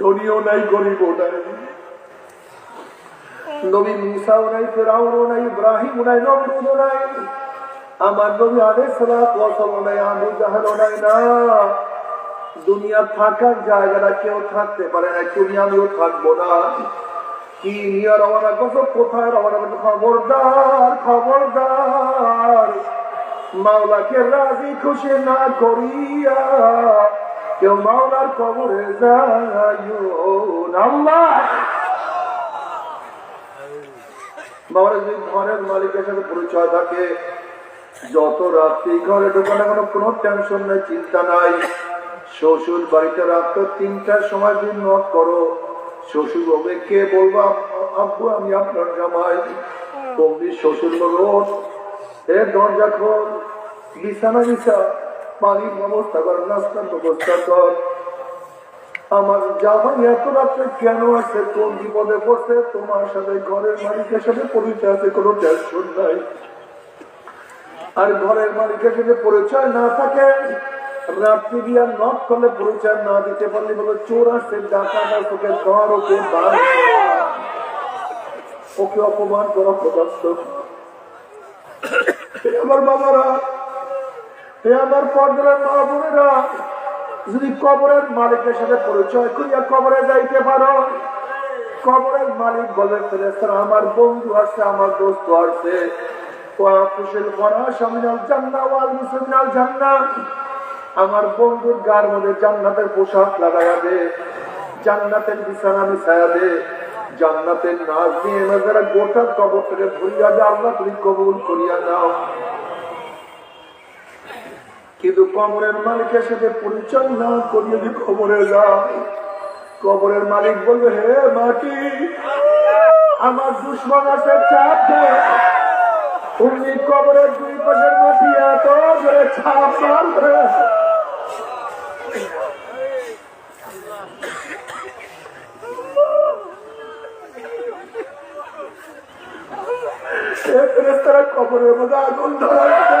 ধনীও নাই, গরিবও নাই। নবী মুসাও নাই, ফেরাউনও নাই, ইব্রাহিমও নাই নমরুদও নাই। আমার নবী আলাইহিস সালাতু নাই আবু জাহেলও নাই না। দুনিয়া থাকার জায়গাটা কেউ থাকতে পারে না তুমি আমিও থাকব না। কি নিয়ে রওনা করছ কোথায় রওনা করছ খবরদার খবরদার। মাওলাকে রাজি খুশি না করিয়া কেউ মাওলার কবরে মাওলার যদি ঘরের মালিকের সাথে পরিচয় থাকে যত রাত্রি ঘরে কোনো কোনো টেনশন নাই চিন্তা নাই। শ্বশুর বাড়িতে রাত তিনটার সময় দিন নক করো শ্বশুর বলবে কে বলব? আব্বু আমি আপনার জামাই। অমনি শ্বশুর "ওঠ, এ দরজা খোল। বিছানা বিছা। পানির ব্যবস্থা কর নাস্তার ব্যবস্থা কর। আমার জামাই এত রাত্রে কেন আছে, কোন বিপদে পড়ছে, তোমার সাথে ঘরের মালিকের সাথে পরিচয় আছে, কোনো টেনশন নাই। আর ঘরের মালিকের সাথে পরিচয় না থাকে, রাত্রি দিয়া করলে পরিচয় না দিতে পারলে চোর আসছে ওকে ধর, ওকে ওকে অপমান করা আমার বাবারা হে আমার পর্দার মা বোনেরা, যদি কবরের মালিকের সাথে পরিচয় করিয়া কবরে যাইতে পারো, কবরের মালিক বলে ফেরেস্তার আমার বন্ধু আসছে আমার দোস্ত আসছে আমার বন্ধুর গার মধ্যে জান্নাতের পোশাক লাগাইয়া দে, জান্নাতের বিছানা বিছায়া দে, জান্নাতের নাচ দিয়ে গোটা কবর থেকে ভরিয়া দে। আল্লাহ, তুমি কবুল করিয়া নাও। কিন্তু কবরের মালিকের সাথে পরিচয় না করিয়ে যদি কবরে যাও কবরের মালিক বলবে, হে মাটি, আমার দুশ্মন আছে চাপ দে। উনি কবরের দুই পাশের মাটি এত জোরে ছাপ মারবে কবরের মধ্যে আগুন ধরাচ্ছে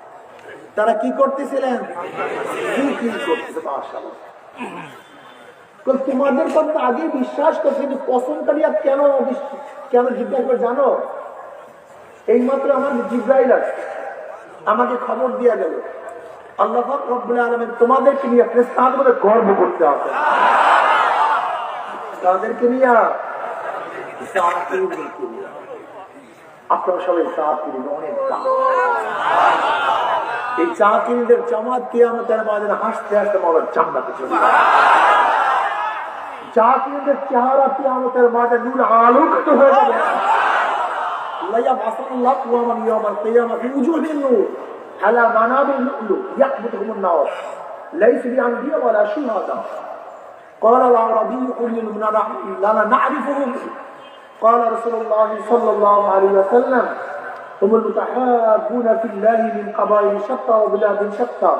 তারা কি করতেছিলেন। তোমাদের কথা আগে বিশ্বাস করছে, কিন্তু পছন্দকারী আর কেন কেন জিজ্ঞাসা করে জানো? এইমাত্র আমার জিব্রাইল আছে। আমাকে খবর দিয়া গেল। তোমাদেরকে মধ্যে গর্ব করতে হবে। তাদেরকে আপনারা সবাই অনেক এই চাকরিদের জামাত দিয়ে আমাদের মাঝে হাসতে হাসতে মাওলার জান্নাতে চলে যাবে। চাকরিদের চেহারা কিয়ামতের মাঝে নূর আলোকিত হয়ে যাবে লাইয়া বাসাল্লাহ কুয়ামান ইয়ামাল কিয়ামা ফি উজুহিন নূর আলা মানাবিল লুলু ইয়াকবুতুহুম النار ليس بأنبياء ولا شهداء قال العربي قل لنا نعرفهم قال رسول الله صلى الله عليه وسلم هم المتحابون في الله من قبائل شتى وبلاد شتى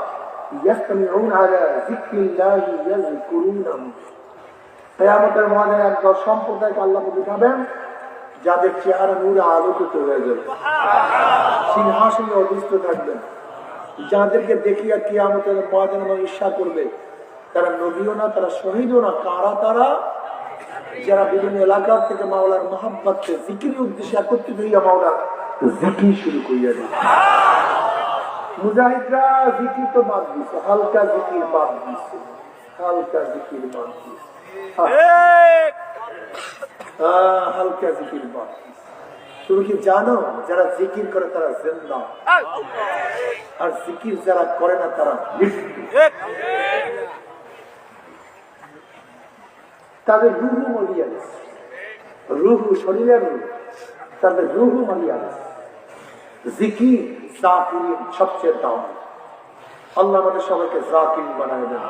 يستمعون على ذكر الله يذكرونه কেয়ামতের মহানের একদল সম্প্রদায়কে আল্লাহ দেখাবেন যাদের চেহারা নূরে আলোকিত হয়ে যাবে সিংহাসনে অধিষ্ঠ থাকবেন যাদেরকে দেখিয়া কিয়ামতের মহাজন ঈর্ষা করবে তারা নবীও না তারা শহীদও না কারা তারা যারা বিভিন্ন এলাকার থেকে মাওলার মহাব্বাতকে জিকির উদ্দেশ্যে একত্রিত হইয়া মাওলা শুরু করিয়া মুজাহিদরা জিকির তো বাদ দিছে, হালকা জিকির বাদ দিছে, হালকা জিকির বাদ দিছে। হালকা জিকির বাদ তুমি কি জানো, যারা জিকির করে তারা জিন্দা? আর জিকির যারা করে না, তারা তাদের রুহু মরিয়া রুহু, শরীরের তাদের রুহু মরিয়া গেছে জিকির জাকির সবচেয়ে দাম। আল্লাহ আমাদের সবাইকে জাকির বানায় দেন।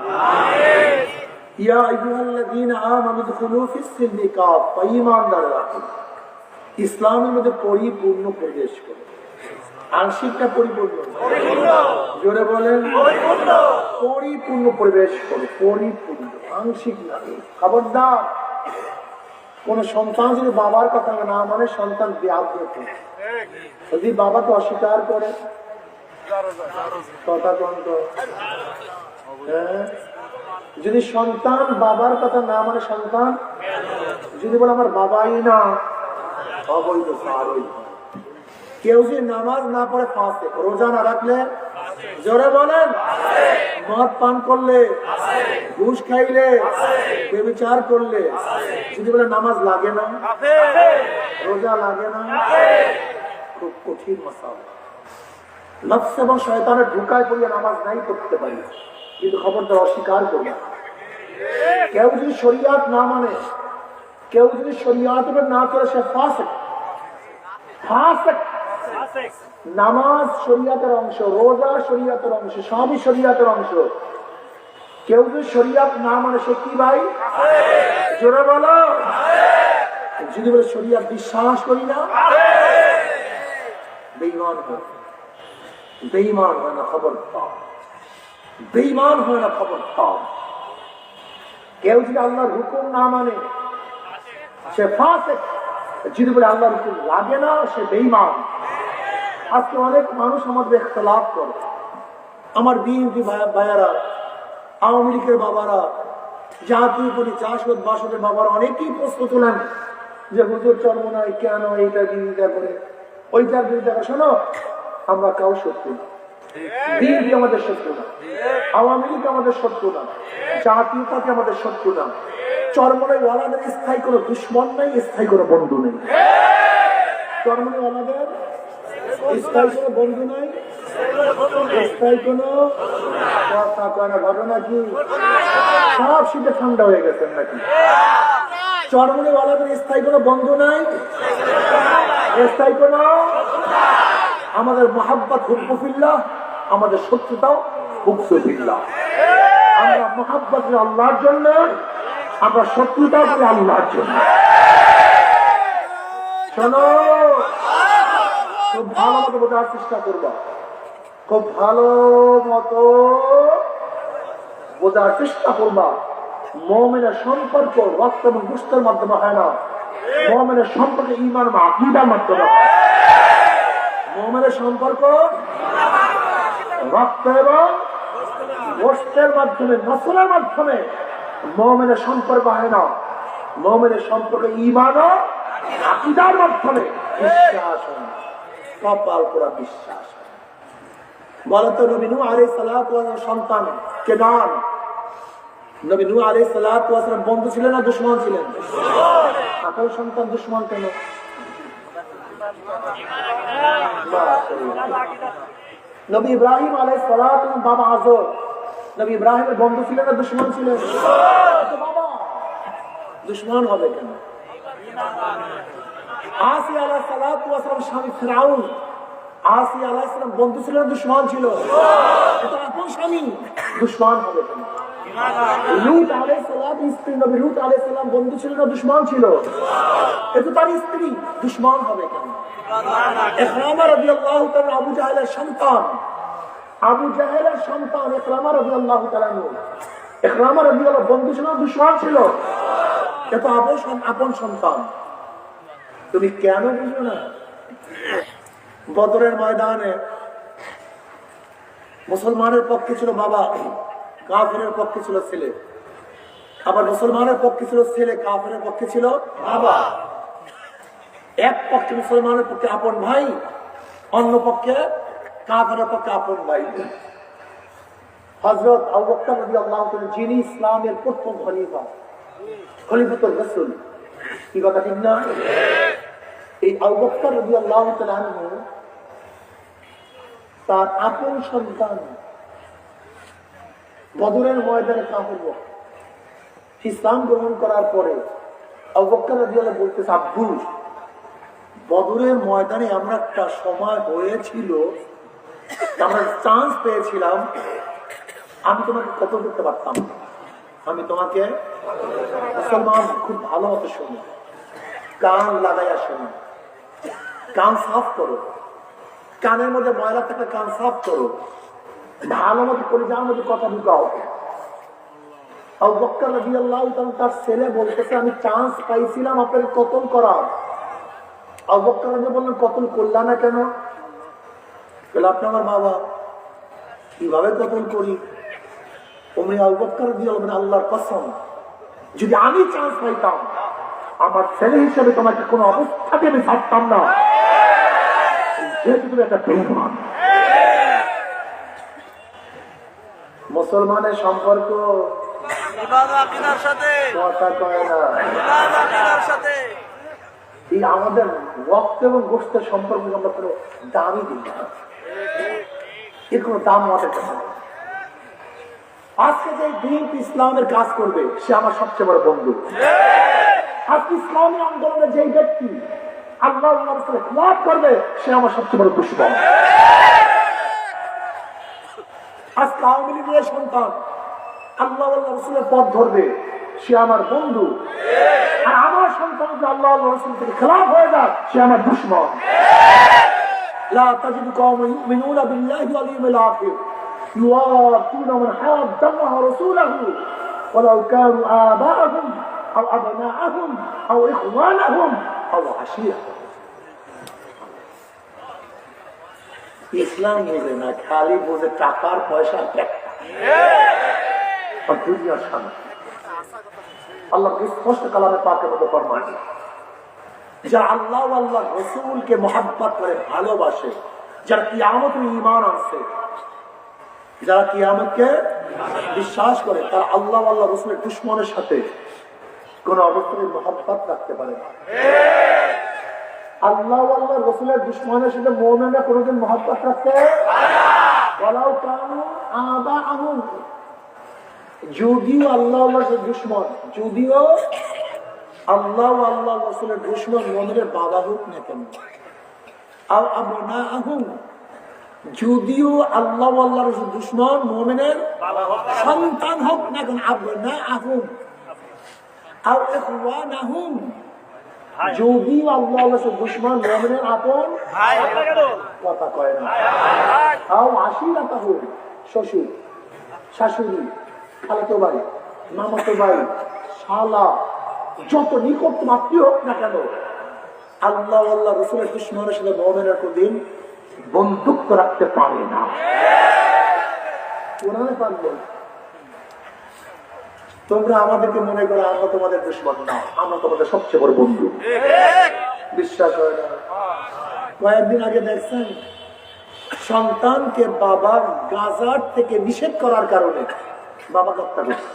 ইয়া আইয়ুহাল্লাযীনা আমানু দুখুলু ফিস সিলমি কাফা ঈমানদাররা ইসলামের মধ্যে পরিপূর্ণ প্রবেশ করো। আংশিকটা পরিপূর্ণ। জোরে বলেন। পরিপূর্ণ। প্রবেশ করো। পরিপূর্ণ। আংশিক না। খবরদার। কোন সন্তান যদি বাবার কথা না মানে সন্তান ব্যাঘ্র যদি বাবাকে অস্বীকার করে হ্যাঁ? যদি সন্তান বাবার কথা না মানে সন্তান, যদি বলে আমার বাবাই না, অবৈধ কেউ যদি নামাজ না পড়ে ফাঁসে, রোজা না রাখলে, জোরে বলেন, মদ পান করলে, ঘুষ খাইলে বেবিচার করলে, যদি বলে নামাজ লাগে না, রোজা লাগে না খুব কঠিন এবং শয়তানের ঢুকায় পড়িয়ে নামাজ নাই করতে পারি। কিন্তু খবরদার অস্বীকার করি। কেউ যদি শরিয়াত না মানে কেউ যদি শরিয়াত না করে সে নামাজ শরিয়াতের অংশ, রোজা শরিয়াতের অংশ, সবই শরিয়াতের অংশ। কেউ যদি শরিয়াত না মানে সে কি ভাই? জোরে বলো। যদি বলে শরিয়াত বিশ্বাস করি না বেইমান হয় বেইমান হয় না খবর পাও। বেইমান হয় না খবর পাও। কেউ যদি আল্লাহর হুকুম না মানে সে ফাঁসে যদি বলে আল্লাহর হুকুম লাগে না, সে বেইমান আজকে অনেক মানুষ আমাদের ইখতলাফ করে। আমার বিএনপি ভাইয়ারা, আওয়ামী লীগের বাবারা, জাতীয় করি চাষদ বাসদের বাবারা অনেকেই প্রশ্ন তোলেন যে হুজুর চর্ম নয় কেন এইটা বিরোধিতা করে? ওইটার করে শোনো, আমরা কাউ না। বিএনপি আমাদের শত্রু না। আওয়ামী লীগ আমাদের শত্রু না। জাতীয় পার্টি আমাদের শত্রু না। চরমনাই ওয়ালাদের স্থায়ী কোনো দুশ্মন নাই, স্থায়ী কোনো বন্ধু নেই। চরমনাই ওয়ালাদের স্থায়ী কোনো বন্ধু নাই, স্থায়ী কোনো কথা শীতে ঠান্ডা হয়ে গেছেন নাকি? চরমনাই ওয়ালাদের স্থায়ী কোনো বন্ধু নাই আমাদের মহাব্বত আমাদের শত্রুতাও হুকুফিল্লাহ আমরা মহাব্বত আল্লাহর জন্য, আমরা শত্রুতা করি আল্লাহর জন্য। শোনো খুব ভালো মতো বোঝার চেষ্টা করবা। খুব ভালো মতো বোঝার চেষ্টা করবা। মমেনের সম্পর্ক রক্ত এবং গুস্তের মাধ্যমে হয় না। মমেনের সম্পর্ক ইমান আকিদার মাধ্যমে হয়। সম্পর্ক রক্ত এবং গোষ্ঠের মাধ্যমে, নসলের মাধ্যমে মোমেনের সম্পর্ক হয় না মোমেনের সম্পর্ক ইমান আকিদার মাধ্যমে বিশ্বাস কপাল পুরা বিশ্বাস। বলতো নবীনু আরে সালাহ সন্তান কেনান নবীনু আরে সালাত বন্ধু ছিলেন না দুশ্মন ছিলেন আপনার সন্তান দুশ্মন কেন? নবী ইব্রাহিম আলাই সালাত বাবা আজর। নবী ইব্রাহিমের বন্ধু ছিলেন না, দুশ্মন ছিলেন বাবা, দুশ্মন হবে কেন? আসি আলাহ সালাত স্বামী ফিরাউন। আসি আলাহ বন্ধু ছিলেন না, দুশ্মন ছিল? এটা স্বামী দুশ্মন হবে কেন? আলাই সালাম স্ত্রী, নবী আলাই সালাম বন্ধু ছিল না, দুশ্মন ছিল? এ তো তার স্ত্রী হবে কেন? আবু জাহেলের সন্তান। আবু জাহেলের সন্তান বন্ধু ছিল না ছিল? এ তো আপন আপন সন্তান। তুমি কেন বুঝো না? বদরের ময়দানে মুসলমানের পক্ষে ছিল বাবা। কাফেরের পক্ষে ছিল ছেলে। আবার মুসলমানের পক্ষে ছিল ছেলে, কাফেরের পক্ষে ছিল বাবা। এক পক্ষে মুসলমানের পক্ষে আপন ভাই, অন্য পক্ষে কাফেরের পক্ষে আপন ভাই। হজরত আবু বকর রাদিয়াল্লাহু তাআলা যিনি ইসলামের প্রথম খলিফা খলিফাতুর রাসূল। কি কথা ঠিক না? এই আবু বকর রাদিয়াল্লাহু তাআলা তার আপন সন্তান বদরের ময়দানে বক্ত। ইসলাম গ্রহণ করার পরে বকর বলতেছে, আব্বু, বদরের ময়দানে আমরা একটা সময় হয়েছিল, আমরা চান্স পেয়েছিলাম, আমি তোমাকে কত করতে পারতাম আমি তোমাকে মুসলমান খুব ভালো মতো শুনি। কান লাগাইয়া শুনি। কান সাফ করো। কানের মধ্যে ময়লা থাকলে কান সাফ করো। ভালো মতো যাওয়ার মধ্যে কথা ঢুকাও। তার ছেলে বলতেছে, আমি চান্স পাইছিলাম কতল করার। বললেন, কতল না কেন? আপনি আমার বাবা, কীভাবে কতল করি? অমনি আবু বক্কর রাদিয়াল্লাহু আল্লাহর কসম, যদি আমি চান্স পাইতাম, আমার ছেলে হিসেবে তোমাকে কোনো অবস্থাতে আমি ছাড়তাম না। যেহেতু তুমি একটা মুসলমানের সম্পর্ক এই আমাদের রক্ত এবং গোষ্ঠের সম্পর্কে আমরা কোনো দামই দিই না। এর কোনো দাম আমাদের কাছে আজকে যে দিন ইসলামের কাজ করবে সে আমার সবচেয়ে বড় বন্ধু। আজকে ইসলামী আন্দোলনে যেই ব্যক্তি আল্লাহ আল্লাহ করবে সে আমার সবচেয়ে বড় দুশ্মন। আজকে আওয়ামী লীগের সন্তান আল্লাহ আল্লাহ রসুলের পথ ধরবে সে আমার বন্ধু আর আমার সন্তান যদি আল্লাহ আল্লাহ রসুল থেকে খেলাফ হয়ে যায় সে আমার দুশ্মন لا تجد قوما يؤمنون بالله واليوم الاخر يوادون من حاد الله ورسوله ولو كانوا آباءهم أو أبناءهم أو إخوانهم أو عشيرتهم ইসলাম বোঝে না খালি বোঝে টাকার পয়সা দুনিয়ার সামনে আল্লাহ স্পষ্ট কালামে পাকের মধ্যে ফরমান যারা আল্লাহ আল্লাহ রসুলকে মহাব্বত করে ভালোবাসে যারা কিয়ামত ইমান আছে যারা কিয়ামতকে বিশ্বাস করে তারা আল্লাহ আল্লাহ রসুলের দুশ্মনের সাথে কোন অবস্থায় মহাব্বত রাখতে পারে না। আল্লাহ আল্লাহ রসুলের দুশ্মনের সাথে মৌমেনা কোনোদিন মহাব্বত রাখতে যদিও আল্লাহ দুশ্মন, যদিও আল্লাহ আল্লাহ রসুলের দুশ্মন মনের বাবা হোক না কেন। আর আবনা আহুন যদিও আল্লাহ আল্লাহ রসুল দুশ্মন মোমেনের সন্তান হোক না কেন আবনা আহুন আর ইখওয়ান আহুন যদিও আল্লাহ দুশ্মন মোমেনের আপন কথা কয় না। তাও আশিরা তাহলে শ্বশুর শাশুড়ি খালাতো ভাই মামাতো ভাই শালা যত নিকট আত্মীয় হোক না কেন আল্লাহ আল্লাহ রসুলের দুশ্মনের সাথে মোহামেনের দিন বন্ধুত্ব রাখতে পারে না। কোরআনে পারল তোমরা আমাদেরকে মনে করো আমরা তোমাদের দুশ্মন না, আমরা তোমাদের সবচেয়ে বড় বন্ধু। বিশ্বাস হয় না। কয়েকদিন আগে দেখছেন, সন্তানকে বাবার গাজার থেকে নিষেধ করার কারণে বাবা হত্যা করছে?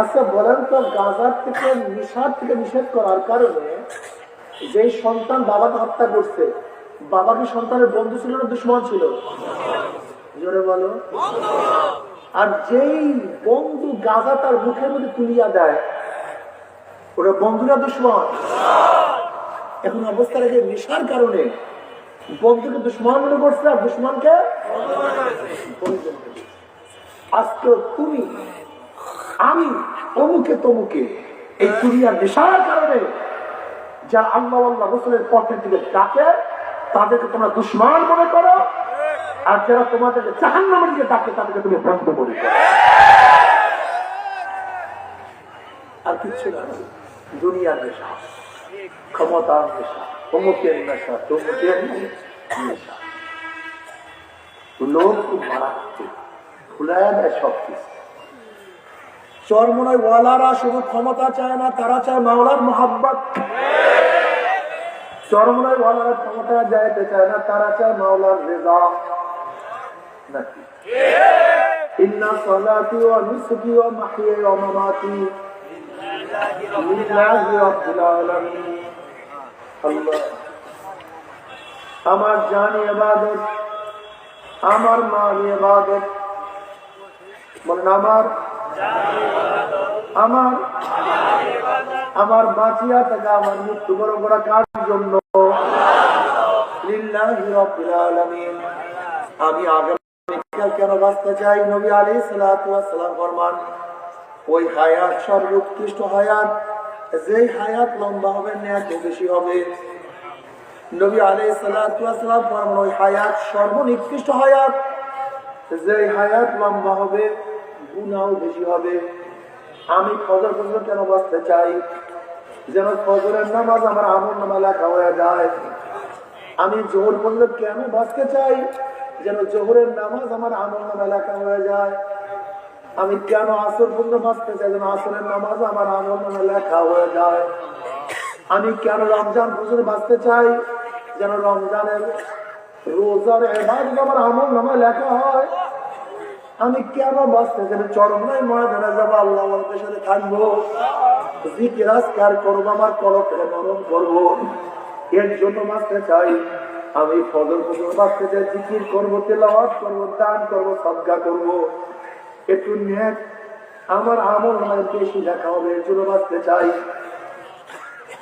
আচ্ছা বলেন তো, গাজার থেকে নিষাদ থেকে নিষেধ করার কারণে যে সন্তান বাবাকে হত্যা করছে, বাবা কি সন্তানের বন্ধু ছিল না দুশ্মন ছিল? জোরে বলো। আর যেই বন্ধু গাজা তার মুখের মধ্যে তুলিয়া দেয়, ওরা বন্ধুরা দুশ্মন। এখন অবস্থা রেখে নেশার কারণে বন্ধুকে দুশ্মন মনে করছে আর দুশ্মনকে মনে আজকে তুমি, আমি, অমুকে তমুকে এই দুনিয়ার নেশার কারণে যা আল্লাহ আল্লাহ রসুলের পথের দিকে ডাকে, তাদেরকে তোমরা দুশ্মন মনে করো। আর যারা তোমাদেরকে জাহান্নামের দিকে ডাকে তাদেরকে তুমি বন্ধু করো আর কিচ্ছু না, দুনিয়ার নেশা, ক্ষমতার নেশা, অমুকের নেশা, তমুকের নেশা। লোক খুব মারাত্মক, ভুলায় দেয় সব কিছু চরমনায় ওয়ালারা শুধু ক্ষমতা চায় না, তারা চায় মাওলার মোহাব্বত। চরমনায় ওয়ালারা ক্ষমতা যাইতে চায় না, তারা চায় মাওলার রেজা। নাকি? ইন্না সলাতি ওয়া নুসুকি ওয়া মাহিয়া ওয়া মামাতি। লিল্লাহি রাব্বিল আলামিন। আল্লাহ। আমার জানি ইবাদত আমার মাল ইবাদত বলেন আমার? আমার। আমার বাঁচিয়া থাকা আমার মৃত্যু বড় বড় কার জন্য? আমি আগে আজকাল কেন বাঁচতে চাই? নবী আলী সালাম ফরমান, ওই হায়াত সর্বোৎকৃষ্ট হায়াত, যেই হায়াত লম্বা হবে ন্যায় বেশি হবে। নবী আলী সালাম ফরমান, ওই হায়াত সর্বনিকৃষ্ট হায়াত, যেই হায়াত লম্বা হবে গুণাও বেশি হবে। আমি ফজর পর্যন্ত কেন বাঁচতে চাই? যেন ফজরের নামাজ আমার আমল নামা লেখা হয়ে যায়। আমি জোহর পর্যন্ত কেন বাঁচতে চাই? যেন জোহরের নামাজ আমার নামা লেখা হয়ে যায়। আমি কেন আসর পর্যন্ত বাঁচতে চাই? যেন আসরের নামাজ আমার নামা লেখা হয়ে যায়। আমি কেন রমজান পর্যন্ত বাঁচতে চাই? যেন রমজানের রোজার এবার আমার আমল নামা লেখা হয়। আমি কেন বাঁচতে চাই? চরম নাই ময়দানে যাব, আল্লাহ আমাদের সাথে থাকব। জিকিরাজকার করব, আমার কলকে নরম করব। এর জন্য বাঁচতে চাই। আমি ফজর ফজর বাঁচতে চাই জিকির করব, তেলাওয়াত করব, দান করব, সদ্গা করব একটু নেট আমার আমল আমার বেশি দেখা হবে, এর জন্য বাঁচতে চাই।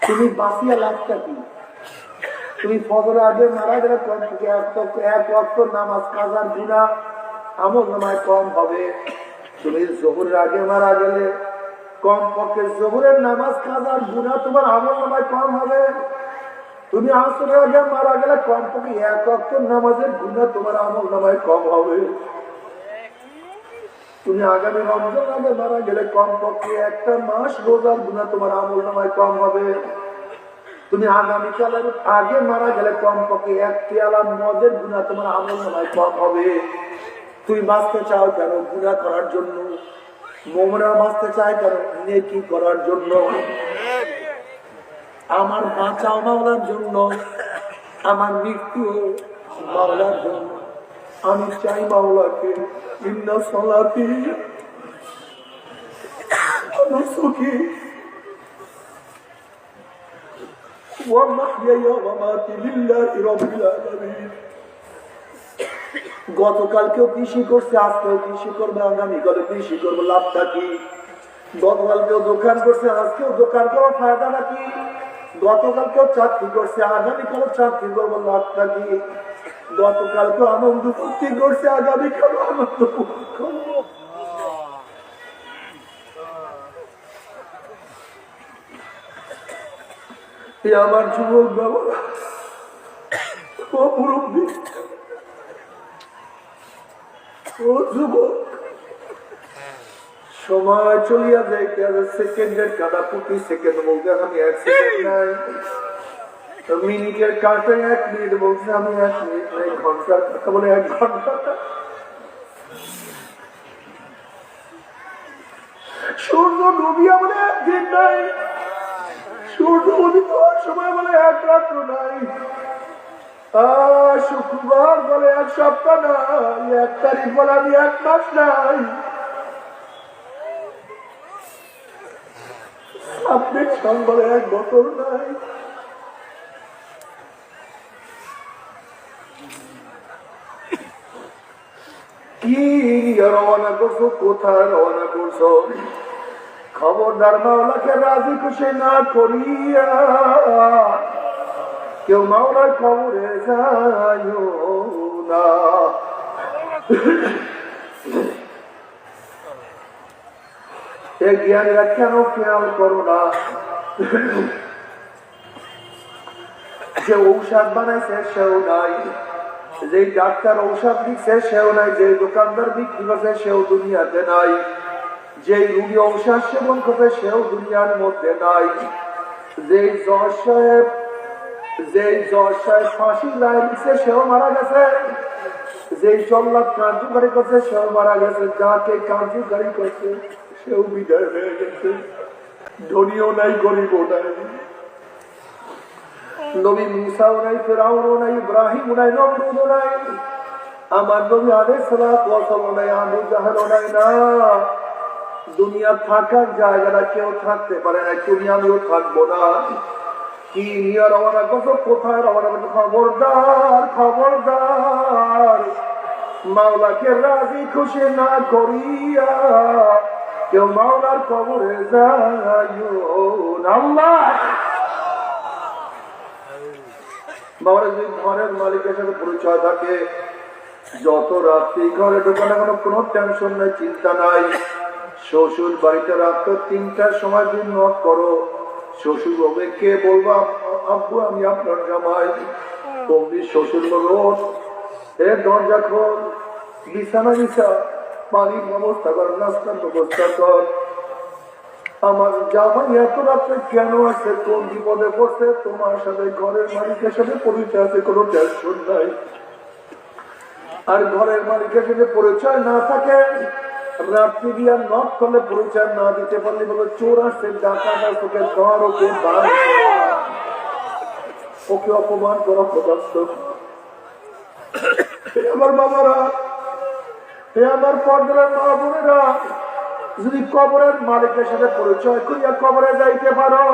তুমি বাঁচিয়া লাভটা কি? তুমি ফজর আগে মারা গেলে কম থেকে এক অক্ট নামাজ কাজার গুণা আমল নামায় কম হবে। তুমি জোহরের আগে মারা গেলে কম পক্ষে জোহরের নামাজ কাজার গুণা তোমার আমল নামায় কম হবে। তুমি আসরের আগে মারা গেলে কম পক্ষে এক অক্ট নামাজের গুণা তোমার আমল নামায় কম হবে। তুমি আগামী রমজান আগে মারা গেলে কম পক্ষে একটা মাস রোজার গুণা তোমার আমল নামায় কম হবে। তুমি আগামীকালের আগে মারা গেলে কম পক্ষে এক পেয়ালা মদের গুণা তোমার আমল নামায় কম হবে। তুই বাঁচতে চাও কেন গুণা করার জন্য? মোমরা বাঁচতে চায় কেন? নেকি করার জন্য? আমার বাঁচাও মাওলার জন্য, আমার মৃত্যু মাওলার জন্য। আমি চাই মাওলাকে, ইন্না সলাতি আমার সুখী গতকালকেও কৃষি করছে কৃষি করবে কৃষি দোকান করছে, আজকেও দোকান করার ফায়দা নাকি? গতকালকেও চাকরি করছে? আগামীকালও চাকরি করব? লাভটা কি? গতকালকেও আনন্দ ফুর্তি করছে, আগামীকালও আনন্দ আমার যুবক বাবা ও যুবক সময় চলিয়া যাইতে আছে সেকেন্ডের প্রতি সেকেন্ড বলতে আমি এক সেকেন্ড নাই। মিনিটের কাটা এক মিনিট বলছে আমি এক মিনিট নাই ঘণ্টার কথা বলে এক ঘণ্টা। সূর্য ডুবিয়া বলে একদিন নাই। সূর্য উদিত সময় বলে এক রাত্র নাই। শুক্রবার বলে এক সপ্তাহ নাই এক তারিখ বলে আমি এক মাস নাই। ছাব্বিশ সাল এক বছর নাই। কি রওনা করছ? কোথায় রওনা করছ? খবরদার মাওলাকে রাজি খুশি না করিয়া। কেউ মাওলার খবরে যায় না। এ জ্ঞানীরা কেন খেয়াল করো না। যে ঔষধ বানাইছে সেও নাই। যে ডাক্তার ঔষধ দিচ্ছে সেও নাই যে দোকানদার বিক্রি করছে সেও দুনিয়াতে নাই। যে রুগী ঔষধ সেবন করছে সেও দুনিয়ার মধ্যে নাই। যে জজ সাহেব যে জজ সাহেব ফাঁসি লাই দিচ্ছে সেও মারা গেছে। যে জল্লাদ কার্যকারী করছে, সেও মারা গেছে। যাকে কার্যকারী করছে, সেও বিদায় হয়ে গেছে। ধনীও নাই, গরিবও নাই। দুনিয়া থাকার জায়গাটা কেউ থাকতে পারে না তুমি আমিও থাকব না। কি নিয়ে রওনা করছ কোথায়? রওনা করছ খবরদার খবরদার। মাওলাকে রাজি খুশি না করিয়া কেউ মাওলার কবরে যদি ঘরের মালিকের সাথে পরিচয় থাকে, যত রাত্রি ঘরে ঢোকা না কোনো কোনো টেনশন নাই, চিন্তা নাই। শ্বশুর বাড়িতে রাত তিনটার সময় দিন নক করো কে বলব? আব্বু, আমি আপনার জামাই। অমনি শ্বশুর এ দরজা খোল। বিছানা বিছা। পানির ব্যবস্থা কর নাস্তার ব্যবস্থা কর। আমার জামাই এত রাত্রে কেন আছে? কোন বিপদে পড়ছে? তোমার সাথে ঘরের মালিকের সাথে পরিচয় আছে, কোনো টেনশন নাই। আর ঘরের মালিকের সাথে পরিচয় না থাকে দিয়া নক করলে পরিচয় না দিতে পারলে বলে, চোর আসছে ওকে ধর ওকে ওকে অপমান করা আমার বাবারা, হে আমার পর্দার মা বোনেরা, যদি কবরের মালিকের সাথে পরিচয় করিয়া কবরে যাইতে পারো,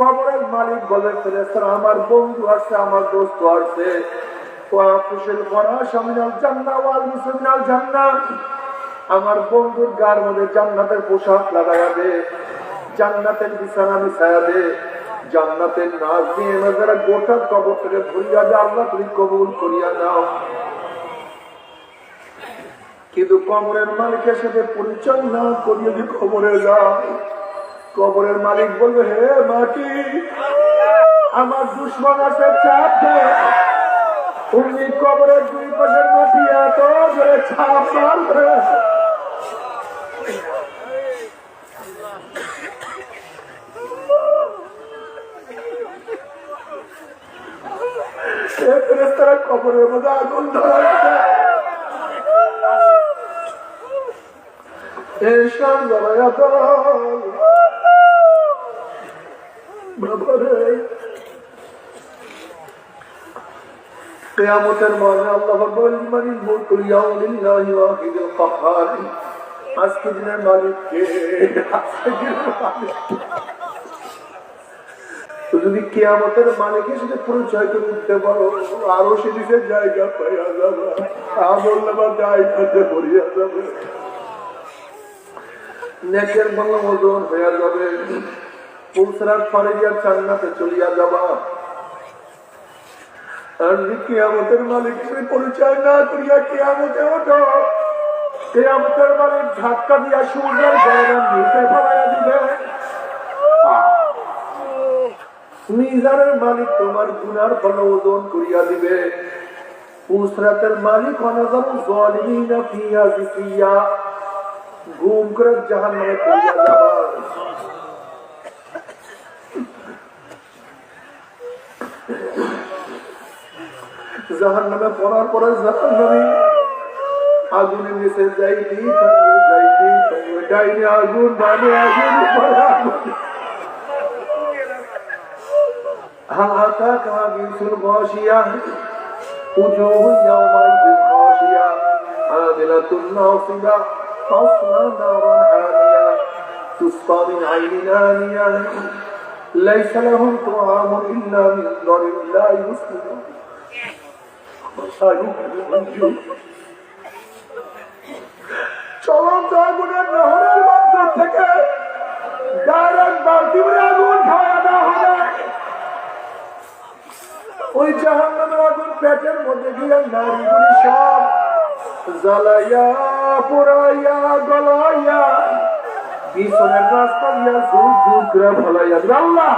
কবরের মালিক বলে ফেরেস্তার আমার বন্ধু আসছে, আমার দোস্ত আসছে। ওয়াকুশিল ফরাশ মিনাল জান্নাহ, ওয়াল জান্নাহ। আমার বন্ধুর গার মধ্যে জান্নাতের পোশাক লাগায়া দে, জান্নাতের বিছানা বিছায়া দে, জান্নাতের নাচ দিয়ে এনাদের গোটা কবর থেকে ভরিয়া দে, আল্লাহ তুমি কবুল করিয়া নাও। কিন্তু কবরের মালিকের সাথে পরিচয় না করিয়ে যদি কবরে যাও, কবরের মালিক বলবে, হে মাটি, আমার দুশ্মন আছে চাপ দে। উনি কবরের দুই পাশের মাটি এত ছাপ মারবে। এ ফেরেশতারা কবরের মধ্যে আগুন ধরাচ্ছে জবায়াত বাবারে কেয়ামতের মানে আল্লাহ বলেন মালিক মুলকুল ইয়াউলিল্লাহি ওয়াহিদুল কাহ্হার আজকে দিনের মালিক কে আজকে দিনের মালিক? যদি সাথে উঠতে পারো, আরও জায়গা পাইয়া যাবে। আমল ভরিয়া যাবে। নেকের ওজন হইয়া যাবে। গিয়া চান্নাতে চলিয়া যাবা। আর কেয়ামতের মালিকের পরিচয় না করিয়া কেয়ামতে ওঠো, কেয়ামতের মালিক ধাক্কা দিয়া সূর্যের নিচে ফেলাইয়া দিবে। মিজানের মালিক তোমার গুনার ফল ওজন করিয়া দিবে। পুসরাতের মালিক অনাগম জালিমিনা ফিয়া জিসিয়া ঘুম করে জাহান নামে যাবা। জাহান নামে পড়ার পরে জাহান নামে আগুনের নিচে যাইতি যাইতি ডাইনে আগুন মানে আগুন উপরে আগুন هل أتاك حديث الغاشية وجوه يومئذ خاشية عاملة ناصبة تصلى نارا حامية تسقى من عين آنية ليس لهم طعام إلا من ضرب لا يسمن চলন্ত আগুনের নহরের মধ্য থেকে ডাইরেক্ট বালতি ওই জাহান নামের আগুন পেটের মধ্যে গিয়ে নারীগুলি সব জ্বালাইয়া, পোড়াইয়া, গলাইয়া, পিছনের রাস্তা দিয়া জুর করে ফলাইয়া দিবে।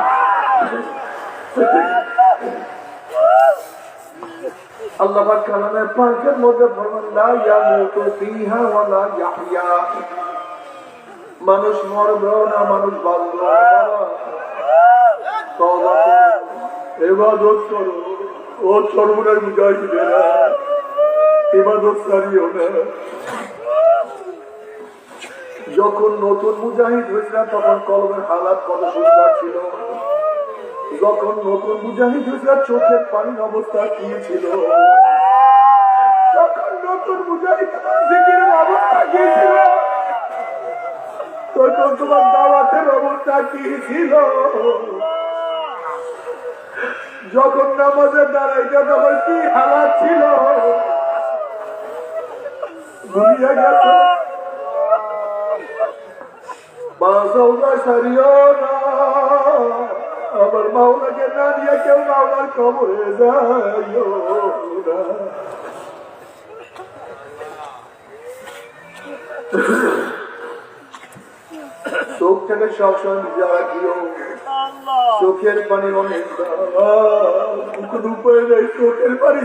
মানুষ মরবেও না, মানুষ বাঁচবেও এবাদত করো। ও সর্বনাশ মুজাহিদেরা এবাদত সারিও না। যখন নতুন মুজাহিদ হয়েছিলাম তখন কলমের হালাত কত সুন্দর ছিল। যখন নতুন মুজাহিদ হয়েছিলাম চোখের পানির অবস্থা কি ছিল? যখন নতুন মুজাহিদ অবস্থা কি ছিল? তখন তোমার দাওয়াতের অবস্থা কি ছিল? যখন নামাজে দাঁড়াইতে তখন কি হালা ছিল ভুলিয়া গেল মাওলা সারিও না আমার মাওলাকে না দিয়ে কেউ মাওলার কবরে যাইও না চোখ থেকে সবসময় নিজেরা দিও চোখের পানি অনেক উপায় নেই, চোখের পানি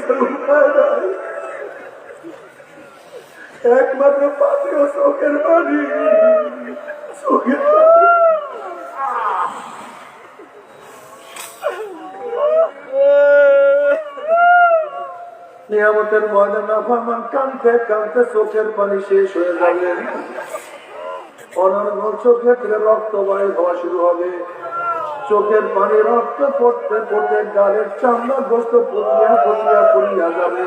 একমাত্র পাত্র চোখের পানি। চোখের নিয়ামতের ময়দানা ফারমান কানতে কানতে চোখের পানি শেষ হয়ে যাবে। অনর্গল চোখে থেকে রক্ত বাড়ি হওয়া শুরু হবে। চোখের পানি রক্ত পড়তে পড়তে গালের চামড়া গোস্ত পড়িয়া পড়িয়া পড়িয়া যাবে।